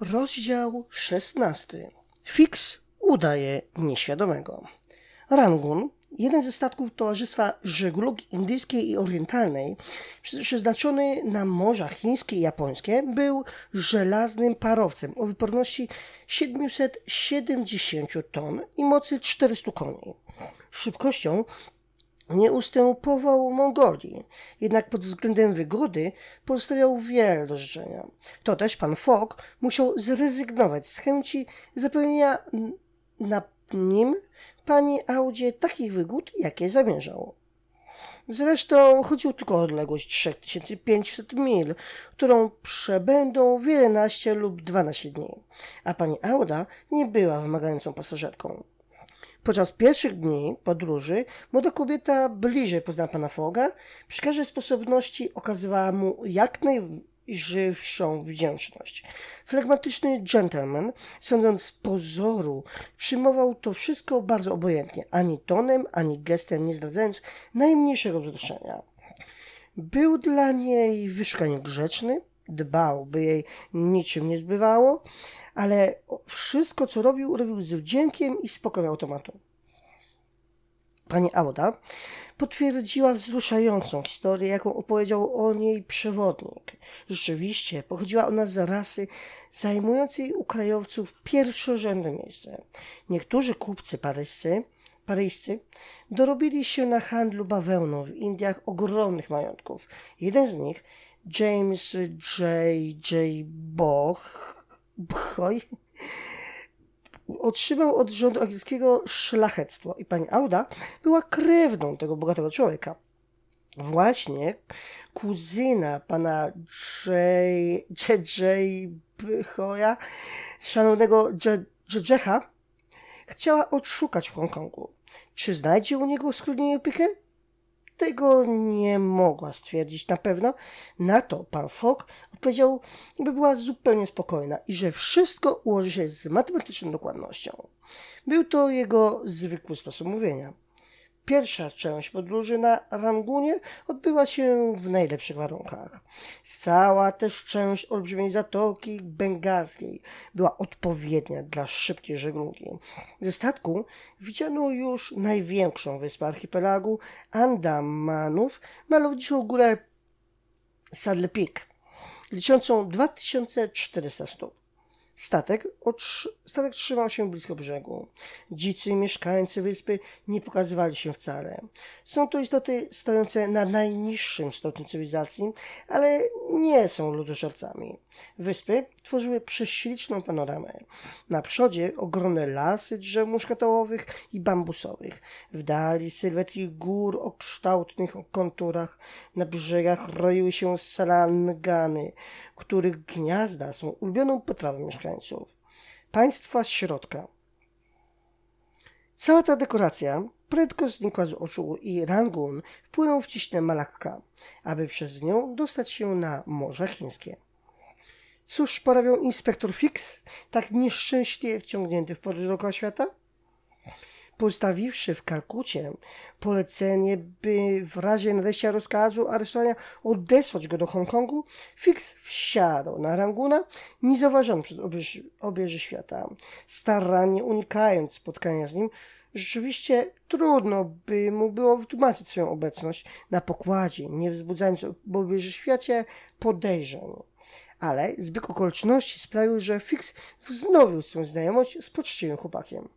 Rozdział 16. Fix udaje nieświadomego. Rangun, jeden ze statków Towarzystwa Żeglugi Indyjskiej i Orientalnej, przeznaczony na morza chińskie i japońskie, był żelaznym parowcem o wyporności 770 ton i mocy 400 koni. Szybkością nie ustępował Mongolii, jednak pod względem wygody pozostawiał wiele do życzenia. To też pan Fogg musiał zrezygnować z chęci zapewnienia n- na nim pani Audzie takich wygód, jakie zamierzał. Zresztą chodziło tylko o odległość 3500 mil, którą przebędą w 11 lub 12 dni, a pani Auda nie była wymagającą pasażerką. Podczas pierwszych dni podróży młoda kobieta bliżej poznała pana Foga, przy każdej sposobności okazywała mu jak najżywszą wdzięczność. Flegmatyczny gentleman, sądząc z pozoru, przyjmował to wszystko bardzo obojętnie, ani tonem, ani gestem nie zdradzając najmniejszego wzruszenia. Był dla niej wyszukanie grzeczny, dbał, by jej niczym nie zbywało, ale wszystko, co robił, robił z wdziękiem i spokojem automatu. Pani Auda potwierdziła wzruszającą historię, jaką opowiedział o niej przewodnik. Rzeczywiście, pochodziła ona z rasy zajmującej u krajowców pierwszorzędne miejsce. Niektórzy kupcy paryscy, paryjscy dorobili się na handlu bawełną w Indiach ogromnych majątków. Jeden z nich, James J. J. Boch, Bchoj, otrzymał od rządu angielskiego szlachectwo i pani Auda była krewną tego bogatego człowieka. Właśnie kuzyna pana J. J. J. Bchoja, szanownego Dżedżecha, chciała odszukać w Hongkongu. Czy znajdzie u niego i opiekę? Tego nie mogła stwierdzić na pewno. Na to pan Fogg odpowiedział, by była zupełnie spokojna i że wszystko ułoży się z matematyczną dokładnością. Był to jego zwykły sposób mówienia. Pierwsza część podróży na Rangunie odbyła się w najlepszych warunkach. Cała też część olbrzymiej zatoki bengalskiej była odpowiednia dla szybkiej żeglugi. Ze statku widziano już największą wyspę archipelagu Andamanów, malowniczą górę Saddle Peak, liczącą 2400 stóp. Statek, otrz- statek trzymał się blisko brzegu. Dzicy mieszkańcy wyspy nie pokazywali się wcale. Są to istoty stojące na najniższym stopniu cywilizacji, ale nie są ludożercami. Wyspy tworzyły prześliczną panoramę. Na przodzie ogromne lasy drzew muszkatołowych i bambusowych. W dali sylwetki gór o kształtnych konturach. Na brzegach roiły się salangany, których gniazda są ulubioną potrawą mieszkańców. Państwa z środka. Cała ta dekoracja prędko znikła z oczu i Rangun wpłynął w ciśnę Malakka, aby przez nią dostać się na Morze Chińskie. Cóż porabiał inspektor Fix, tak nieszczęśliwie wciągnięty w podróż dookoła świata? Postawiwszy w Kalkucie polecenie, by w razie nadejścia rozkazu aresztowania odesłać go do Hongkongu, Fix wsiadł na Ranguna, niezauważony przez obieży, świata. Starannie unikając spotkania z nim, rzeczywiście trudno by mu było wytłumaczyć swoją obecność na pokładzie, nie wzbudzając w obieży świecie podejrzeń ale zbieg okoliczności sprawił, że Fix wznowił swoją znajomość z poczciwym chłopakiem.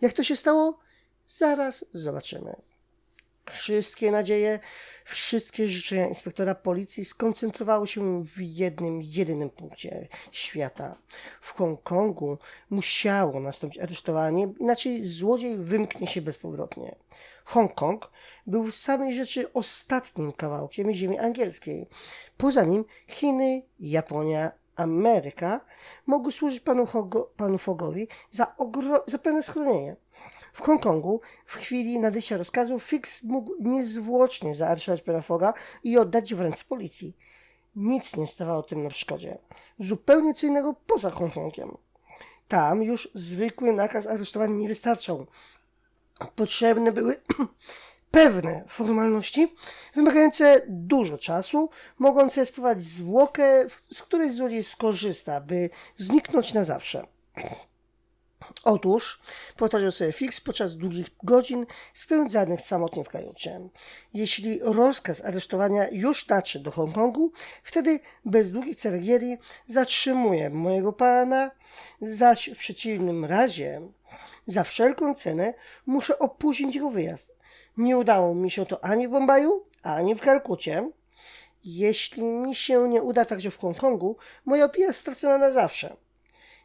Jak to się stało? Zaraz zobaczymy. Wszystkie nadzieje, wszystkie życzenia inspektora policji skoncentrowały się w jednym, jedynym punkcie świata. W Hongkongu musiało nastąpić aresztowanie, inaczej złodziej wymknie się bezpowrotnie. Hongkong był w samej rzeczy ostatnim kawałkiem ziemi angielskiej. Poza nim Chiny, Japonia, Ameryka mogły służyć panu, Hogo, panu Fogowi za, ogro, za pełne schronienie. W Hongkongu w chwili nadejścia rozkazu Fix mógł niezwłocznie zaaresztować pana Foga i oddać w ręce policji. Nic nie stawało tym na przeszkodzie. Zupełnie co innego poza Hongkongiem. Tam już zwykły nakaz aresztowania nie wystarczał. Potrzebne były pewne formalności wymagające dużo czasu, mogące sprowadzić zwłokę, z której złodziej skorzysta, by zniknąć na zawsze. Otóż powtarzał sobie Fix podczas długich godzin spędzanych samotnie w kajucie. Jeśli rozkaz aresztowania już nadszedł do Hongkongu, wtedy bez długich ceregieli zatrzymuję mojego pana, zaś w przeciwnym razie za wszelką cenę muszę opóźnić jego wyjazd. Nie udało mi się to ani w Bombaju, ani w Kalkucie. Jeśli mi się nie uda także w Hongkongu, moja opinia jest stracona na zawsze.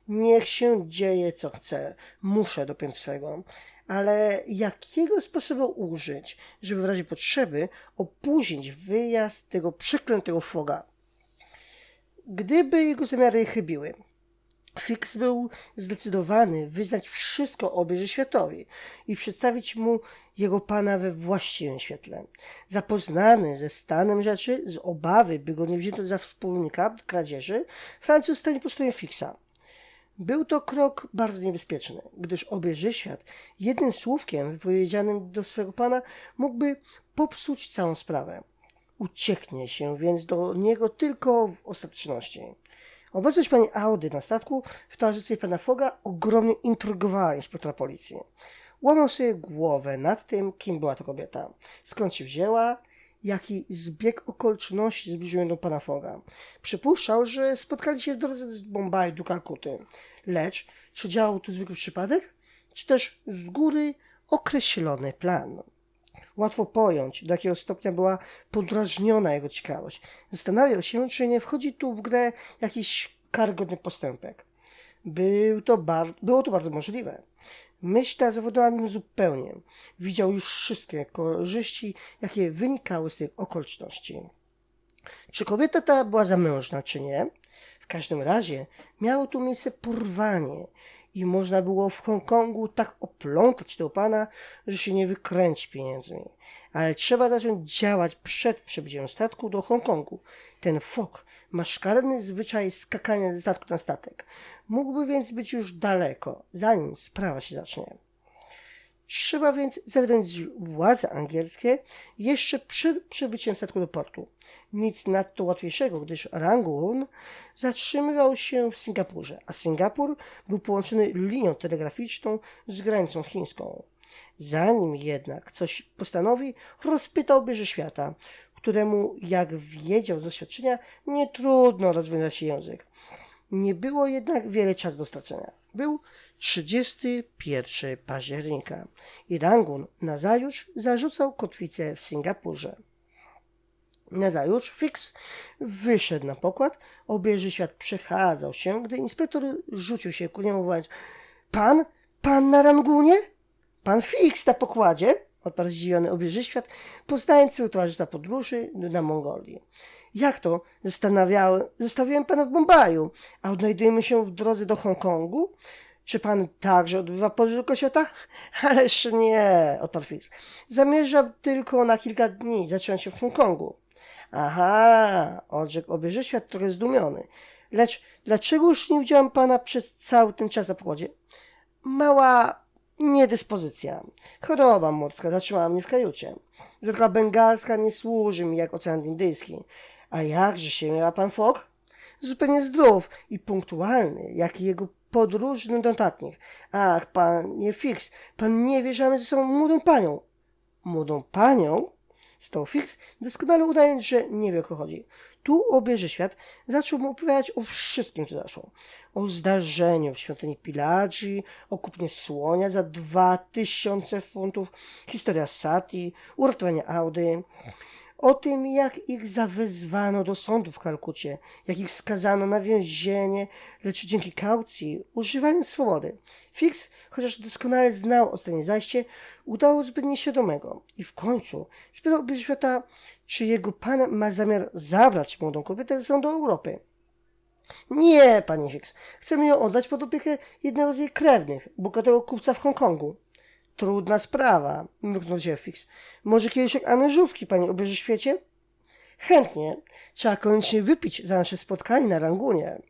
Niech się dzieje co chce, muszę dopiąć swego. Ale jakiego sposobu użyć, żeby w razie potrzeby opóźnić wyjazd tego przeklętego foga? Gdyby jego zamiary chybiły, Fix był zdecydowany wyznać wszystko obierze światowi i przedstawić mu jego pana we właściwym świetle. Zapoznany ze stanem rzeczy, z obawy, by go nie wzięto za wspólnika kradzieży, Francuz stanie po stronie Fixa. Był to krok bardzo niebezpieczny, gdyż obieży świat jednym słówkiem wypowiedzianym do swego pana mógłby popsuć całą sprawę. Ucieknie się więc do niego tylko w ostateczności. Obecność pani Audy na statku w towarzystwie pana Foga ogromnie intrygowała inspektora policji. Łamał sobie głowę nad tym, kim była ta kobieta, skąd się wzięła, jaki zbieg okoliczności zbliżył ją do pana Foga. Przypuszczał, że spotkali się w drodze z Bombaju do Kalkuty. Lecz czy działał to zwykły przypadek, czy też z góry określony plan? Łatwo pojąć, do jakiego stopnia była podrażniona jego ciekawość. Zastanawiał się, czy nie wchodzi tu w grę jakiś karygodny postępek. Był to bar- było to bardzo możliwe. Myśl ta zawodowała nim zupełnie. Widział już wszystkie korzyści, jakie wynikały z tych okoliczności. Czy kobieta ta była zamężna, czy nie? W każdym razie miało tu miejsce porwanie i można było w Hongkongu tak oplątać tego pana, że się nie wykręci pieniędzmi. Ale trzeba zacząć działać przed przybyciem statku do Hongkongu. Ten fok ma szkaradny zwyczaj skakania ze statku na statek. Mógłby więc być już daleko, zanim sprawa się zacznie. Trzeba więc zawiadomić władze angielskie jeszcze przed przybyciem statku do portu. Nic nadto łatwiejszego, gdyż Rangoon zatrzymywał się w Singapurze, a Singapur był połączony linią telegraficzną z granicą chińską. Zanim jednak coś postanowi, rozpytał bierze świata, któremu, jak wiedział z doświadczenia, nie trudno rozwiązać język. Nie było jednak wiele czasu do stracenia. Był 31 października i Rangun nazajutrz zarzucał kotwicę w Singapurze. Nazajutrz Fix wyszedł na pokład, obieży świat przechadzał się, gdy inspektor rzucił się ku niemu wołając Pan? Pan na Rangunie? Pan Fix na pokładzie? Odparł zdziwiony obieży świat, poznając swego towarzysza podróży na Mongolii. Jak to? Zastanawiałem, zostawiłem pana w Bombaju, a odnajdujemy się w drodze do Hongkongu? Czy pan także odbywa podróż do świata? Ależ nie, odparł Fix. Zamierzam tylko na kilka dni zacząć się w Hongkongu. Aha, odrzekł obieży świat trochę zdumiony. Lecz dlaczego już nie widziałem pana przez cały ten czas na pokładzie? Mała niedyspozycja. Choroba morska zatrzymała mnie w kajucie. Zatoka bengalska nie służy mi jak ocean indyjski. A jakże się miała pan Fok? Zupełnie zdrów i punktualny, jak i jego podróżny notatnik. Ach, panie Fix, pan nie wie, że mamy ze sobą młodą panią. Młodą panią? Stał Fix, doskonale udając, że nie wie o co chodzi. Tu obieży świat zaczął mu opowiadać o wszystkim, co zaszło. O zdarzeniu w świątyni Piladzi, o kupnie słonia za dwa tysiące funtów, historia Sati, uratowanie Audy, o tym, jak ich zawezwano do sądu w Kalkucie, jak ich skazano na więzienie, lecz dzięki kaucji, używając swobody. Fix, chociaż doskonale znał ostatnie zajście, udało zbyt nieświadomego i w końcu spytał świata, czy jego pan ma zamiar zabrać młodą kobietę sobą do Europy. Nie, panie Fix, chcemy ją oddać pod opiekę jednego z jej krewnych, bogatego kupca w Hongkongu. Trudna sprawa, mruknął Fix. Może kieliszek anyżówki, pani obieży świecie? Chętnie. Trzeba koniecznie wypić za nasze spotkanie na Rangunie.